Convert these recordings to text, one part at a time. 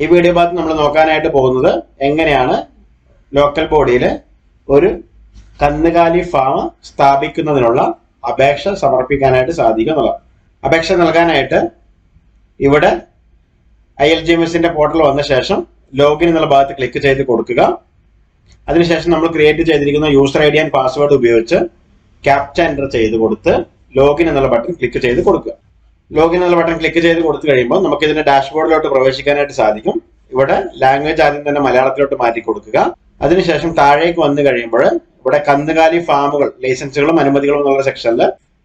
ഈ വീഡിയോ ഭാഗത്ത് നമ്മൾ നോക്കാനായിട്ട് പോകുന്നത് എങ്ങനെയാണ് ലോക്കൽ ബോഡിയിൽ ഒരു കന്നുകാലി ഫാം സ്ഥാപിക്കുന്നതിനുള്ള അപേക്ഷ സമർപ്പിക്കാനായിട്ട് സാധിക്കും എന്നുള്ളത് അപേക്ഷ നൽകാനായിട്ട് ഇവിടെ ഐ എൽ ജി എം എസിന്റെ പോർട്ടൽ വന്ന ശേഷം ലോഗിൻ എന്നുള്ള ഭാഗത്ത് ക്ലിക്ക് ചെയ്ത് കൊടുക്കുക. അതിനുശേഷം നമ്മൾ ക്രിയേറ്റ് ചെയ്തിരിക്കുന്ന user I D and password ഉപയോഗിച്ച് ക്യാപ്ച എന്റർ ചെയ്ത് കൊടുത്ത് ലോഗിൻ എന്നുള്ള ബട്ടൺ ക്ലിക്ക് ചെയ്ത് കൊടുക്കുക. ലോഗിൻ എന്നുള്ള ബട്ടൺ ക്ലിക്ക് ചെയ്ത് കൊടുത്തു കഴിയുമ്പോൾ നമുക്ക് ഇതിന്റെ ഡാഷ്ബോർഡിലോട്ട് പ്രവേശിക്കാനായിട്ട് സാധിക്കും. ഇവിടെ ലാംഗ്വേജ് ആദ്യം തന്നെ മലയാളത്തിലോട്ട് മാറ്റി കൊടുക്കുക. അതിനുശേഷം താഴേക്ക് വന്നു കഴിയുമ്പോൾ ഇവിടെ കന്നുകാലി ഫാമുകൾ ലൈസൻസുകളും അനുമതികളും എന്നുള്ള സെക്ഷനിൽ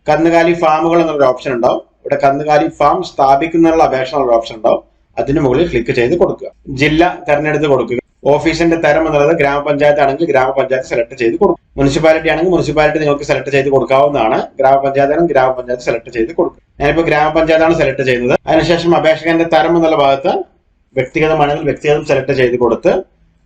കന്നുകാലി ഫാമുകൾ എന്നുള്ള ഓപ്ഷൻ ഉണ്ടാവും. ഇവിടെ കന്നുകാലി ഫാം സ്ഥാപിക്കുന്നതിനുള്ള അപേക്ഷ എന്നുള്ള ഓപ്ഷൻ ഉണ്ടാവും. അതിന് മുകളിൽ ക്ലിക്ക് ചെയ്ത് കൊടുക്കുക. ജില്ല തെരഞ്ഞെടുത്ത് കൊടുക്കുക. ഓഫീസിന്റെ തരം എന്നുള്ളത് ഗ്രാമപഞ്ചായത്ത് ആണെങ്കിൽ ഗ്രാമപഞ്ചായത്ത് സെലക്ട് ചെയ്ത് കൊടുക്കും. മുനിസിപ്പാലിറ്റി ആണെങ്കിൽ മുനിസിപ്പാലിറ്റി നിങ്ങൾക്ക് സെലക്ട് ചെയ്ത് കൊടുക്കാവുന്നതാണ്. ഗ്രാമപഞ്ചായത്ത് ആണെങ്കിൽ ഗ്രാമപഞ്ചായത്ത് സെലക്ട് ചെയ്ത് കൊടുക്കും. ഞാനിപ്പോൾ ഗ്രാമപഞ്ചായത്താണ് സെലക്ട് ചെയ്യുന്നത്. അതിനുശേഷം അപേക്ഷകന്റെ തരം എന്നുള്ള ഭാഗത്ത് വ്യക്തിഗതമാണെങ്കിൽ വ്യക്തിഗതം സെലക്ട് ചെയ്ത് കൊടുത്ത്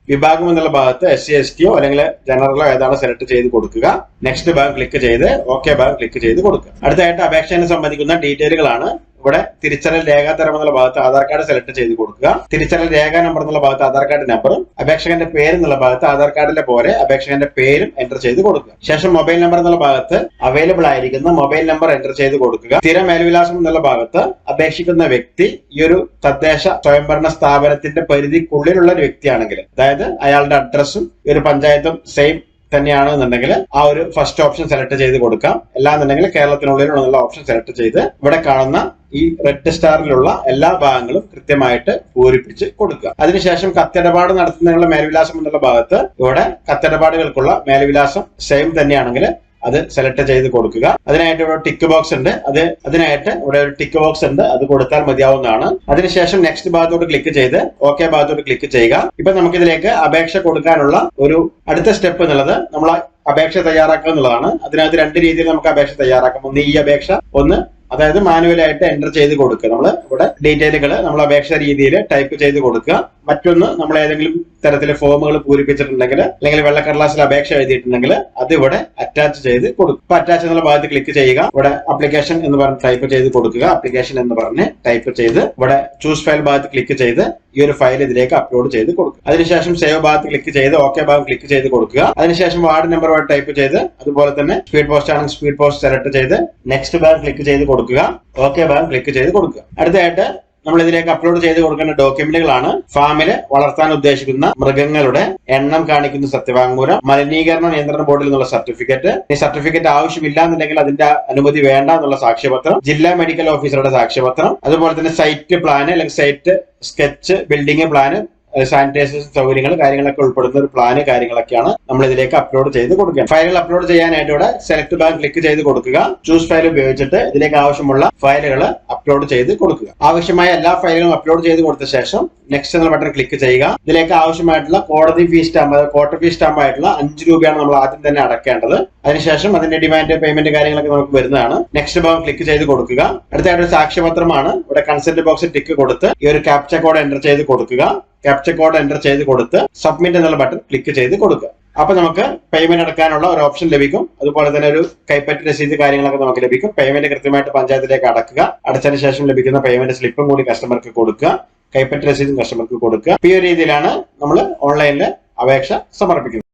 വിഭാഗം എന്നുള്ള ഭാഗത്ത് എസ് സി എസ് ടിയോ അല്ലെങ്കിൽ ജനറലോ ഏതാണ് സെലക്ട് ചെയ്ത് കൊടുക്കുക. നെക്സ്റ്റ് ഭാഗം ക്ലിക്ക് ചെയ്ത് ഓക്കെ ഭാഗം ക്ലിക്ക് ചെയ്ത് കൊടുക്കുക. അടുത്തായിട്ട് അപേക്ഷനെ സംബന്ധിക്കുന്ന ഡീറ്റെയിലുകളാണ് ഇവിടെ തിരിച്ചറിയൽ രേഖ തരം എന്നുള്ള ഭാഗത്ത് ആധാർ കാർഡ് സെലക്ട് ചെയ്ത് കൊടുക്കുക. തിരിച്ചറിയൽ രേഖ നമ്പർ എന്നുള്ള ഭാഗത്ത് ആധാർ കാർഡ് നമ്പറും അപേക്ഷകന്റെ പേര് എന്നുള്ള ഭാഗത്ത് ആധാർ കാർഡിലെ പോലെ അപേക്ഷകന്റെ പേരും എന്റർ ചെയ്ത് കൊടുക്കുക. ശേഷം മൊബൈൽ നമ്പർ എന്നുള്ള ഭാഗത്ത് അവൈലബിൾ ആയിരിക്കുന്ന മൊബൈൽ നമ്പർ എന്റർ ചെയ്ത് കൊടുക്കുക. സ്ഥിര മേൽവിലാസം എന്നുള്ള ഭാഗത്ത് അപേക്ഷിക്കുന്ന വ്യക്തി ഈ ഒരു തദ്ദേശ സ്വയംഭരണ സ്ഥാപനത്തിന്റെ പരിധിക്കുള്ളിലുള്ള ഒരു വ്യക്തിയാണെങ്കിൽ അതായത് അയാളുടെ അഡ്രസ്സും ഒരു പഞ്ചായത്തും സെയിം തന്നെയാണ് എന്നുണ്ടെങ്കിൽ ആ ഒരു ഫസ്റ്റ് ഓപ്ഷൻ സെലക്ട് ചെയ്ത് കൊടുക്കാം. അല്ലാന്നുണ്ടെങ്കിൽ കേരളത്തിനുള്ളിലുള്ള ഓപ്ഷൻ സെലക്ട് ചെയ്ത് ഇവിടെ കാണുന്ന ഈ റെഡ് സ്റ്റാറിലുള്ള എല്ലാ ഭാഗങ്ങളും കൃത്യമായിട്ട് പൂരിപ്പിച്ച് കൊടുക്കുക. അതിനുശേഷം കത്തിടപാട് നടത്തുന്നതിനുള്ള മേൽവിലാസം എന്നുള്ള ഭാഗത്ത് ഇവിടെ കത്തിടപാടുകൾക്കുള്ള മേൽവിലാസം സെയിം തന്നെയാണെങ്കിൽ അത് സെലക്ട് ചെയ്ത് കൊടുക്കുക. അതിനായിട്ട് ഇവിടെ ടിക്ക് ബോക്സ് ഉണ്ട്. അത് അതിനായിട്ട് ഇവിടെ ഒരു ടിക്ക് ബോക്സ് ഉണ്ട്. അത് കൊടുത്താൽ മതിയാവുന്നതാണ്. അതിനുശേഷം നെക്സ്റ്റ് ഭാഗത്തോട്ട് ക്ലിക്ക് ചെയ്ത് ഓക്കെ ഭാഗത്തോട്ട് ക്ലിക്ക് ചെയ്യുക. ഇപ്പൊ നമുക്കിതിലേക്ക് അപേക്ഷ കൊടുക്കാനുള്ള ഒരു അടുത്ത സ്റ്റെപ്പ് എന്നുള്ളത് നമ്മൾ അപേക്ഷ തയ്യാറാക്കുക എന്നുള്ളതാണ്. അതിനകത്ത് രണ്ട് രീതിയിൽ നമുക്ക് അപേക്ഷ തയ്യാറാക്കാം. ഒന്ന് ഈ അപേക്ഷ ഒന്ന് അതായത് മാനുവലായിട്ട് എന്റർ ചെയ്ത് കൊടുക്കുക. നമ്മൾ ഇവിടെ ഡീറ്റെയിലുകൾ നമ്മൾ അപേക്ഷ രീതിയിൽ ടൈപ്പ് ചെയ്ത് കൊടുക്കുക. മറ്റൊന്ന് നമ്മൾ ഏതെങ്കിലും തരത്തിൽ ഫോമുകൾ പൂരിപ്പിച്ചിട്ടുണ്ടെങ്കിൽ അല്ലെങ്കിൽ വെള്ളക്കടലാസിൽ അപേക്ഷ എഴുതിയിട്ടുണ്ടെങ്കിൽ അത് ഇവിടെ അറ്റാച്ച് ചെയ്ത് കൊടുക്കും ഇപ്പൊ അറ്റാച്ച് എന്നുള്ള ഭാഗത്ത് ക്ലിക്ക് ചെയ്യുക. ഇവിടെ അപ്ലിക്കേഷൻ എന്ന് പറഞ്ഞ് ടൈപ്പ് ചെയ്ത് കൊടുക്കുക. അപ്ലിക്കേഷൻ എന്ന് പറഞ്ഞ് ടൈപ്പ് ചെയ്ത് ഇവിടെ ചൂസ് ഫയൽ ഭാഗത്ത് ക്ലിക്ക് ചെയ്ത് ഈ ഒരു ഫയൽ ഇതിലേക്ക് അപ്ലോഡ് ചെയ്ത് കൊടുക്കുക. അതിനുശേഷം സേവ് ഭാഗത്ത് ക്ലിക്ക് ചെയ്ത് ഓക്കെ ഭാഗം ക്ലിക്ക് ചെയ്ത് കൊടുക്കുക. അതിനുശേഷം വാർഡ് നമ്പർ ടൈപ്പ് ചെയ്ത് അതുപോലെ തന്നെ സ്പീഡ് പോസ്റ്റ് ആണെങ്കിൽ സ്പീഡ് പോസ്റ്റ് സെലക്ട് ചെയ്ത് നെക്സ്റ്റ് ഭാഗം ക്ലിക്ക് ചെയ്ത് കൊടുക്കുക. ഓക്കെ ഭാഗം ക്ലിക്ക് ചെയ്ത് കൊടുക്കുക. അടുത്തതായിട്ട് നമ്മൾ ഇതിലേക്ക് അപ്ലോഡ് ചെയ്ത് കൊടുക്കേണ്ട ഡോക്യുമെന്റുകളാണ് ഫാമിൽ വളർത്താൻ ഉദ്ദേശിക്കുന്ന മൃഗങ്ങളുടെ എണ്ണം കാണിക്കുന്ന സത്യവാങ്മൂലം മലിനീകരണ നിയന്ത്രണ ബോർഡിൽ നിന്നുള്ള സർട്ടിഫിക്കറ്റ് ഈ സർട്ടിഫിക്കറ്റ് ആവശ്യമില്ല എന്നുണ്ടെങ്കിൽ അതിന്റെ അനുമതി വേണ്ട എന്നുള്ള സാക്ഷ്യപത്രം ജില്ലാ മെഡിക്കൽ ഓഫീസറുടെ സാക്ഷ്യപത്രം അതുപോലെ തന്നെ സൈറ്റ് പ്ലാന് അല്ലെങ്കിൽ site sketch building plan sanitisation സൗകര്യങ്ങൾ കാര്യങ്ങളൊക്കെ ഉൾപ്പെടുന്ന ഒരു പ്ലാന് കാര്യങ്ങളൊക്കെയാണ് നമ്മൾ ഇതിലേക്ക് അപ്ലോഡ് ചെയ്ത് കൊടുക്കുക ഫയലുകൾ അപ്ലോഡ് ചെയ്യാനായിട്ട് ഇവിടെ സെലക്ട് ബാങ്ക് ക്ലിക്ക് ചെയ്ത് കൊടുക്കുക. ചൂസ് ഫയൽ ഉപയോഗിച്ചിട്ട് ഇതിലേക്ക് ആവശ്യമുള്ള ഫയലുകൾ അപ്ലോഡ് ചെയ്ത് കൊടുക്കുക. ആവശ്യമായ എല്ലാ ഫയലുകളും അപ്ലോഡ് ചെയ്ത് കൊടുത്ത ശേഷം നെക്സ്റ്റ് എന്ന ബട്ടൺ ക്ലിക്ക് ചെയ്യുക. ഇതിലേക്ക് ആവശ്യമായിട്ടുള്ള കോടതി fees stamp court fees stamp ആയിട്ടുള്ള അഞ്ച് രൂപയാണ് നമ്മൾ ആദ്യം തന്നെ അടക്കേണ്ടത്. അതിനുശേഷം അതിന്റെ ഡിമാൻഡ് പേയ്മെന്റ് കാര്യങ്ങളൊക്കെ നമുക്ക് വരുന്നതാണ്. നെക്സ്റ്റ് ഭാഗം ക്ലിക്ക് ചെയ്ത് കൊടുക്കുക. അടുത്തായിട്ട് ഒരു സാക്ഷ്യപത്രമാണ്. ഇവിടെ കൺസെന്റ് ബോക്സ് ടിക്ക് കൊടുത്ത് ഈ ഒരു ക്യാപ്ച കോഡ് എന്റർ ചെയ്ത് കൊടുക്കുക. ക്യാപ്ച കോഡ് എന്റർ ചെയ്ത് കൊടുത്ത് സബ്മിറ്റ് എന്നുള്ള ബട്ടൺ ക്ലിക്ക് ചെയ്ത് കൊടുക്കുക. അപ്പൊ നമുക്ക് പേയ്മെന്റ് അടക്കാനുള്ള ഒരു ഓപ്ഷൻ ലഭിക്കും. അതുപോലെ തന്നെ ഒരു കൈപ്പറ്റ് രസീത് കാര്യങ്ങളൊക്കെ നമുക്ക് ലഭിക്കും. പേയ്മെന്റ് കൃത്യമായിട്ട് പഞ്ചായത്തിലേക്ക് അടക്കുക. അടച്ചതിന് ശേഷം ലഭിക്കുന്ന പേയ്മെന്റ് സ്ലിപ്പും കൂടി കസ്റ്റമർക്ക് കൊടുക്കുക. കൈപ്പറ്റ് രസീതും കസ്റ്റമർക്ക് കൊടുക്കുക. ഈ ഒരു രീതിയിലാണ് നമ്മൾ ഓൺലൈനിൽ അപേക്ഷ സമർപ്പിക്കുന്നത്.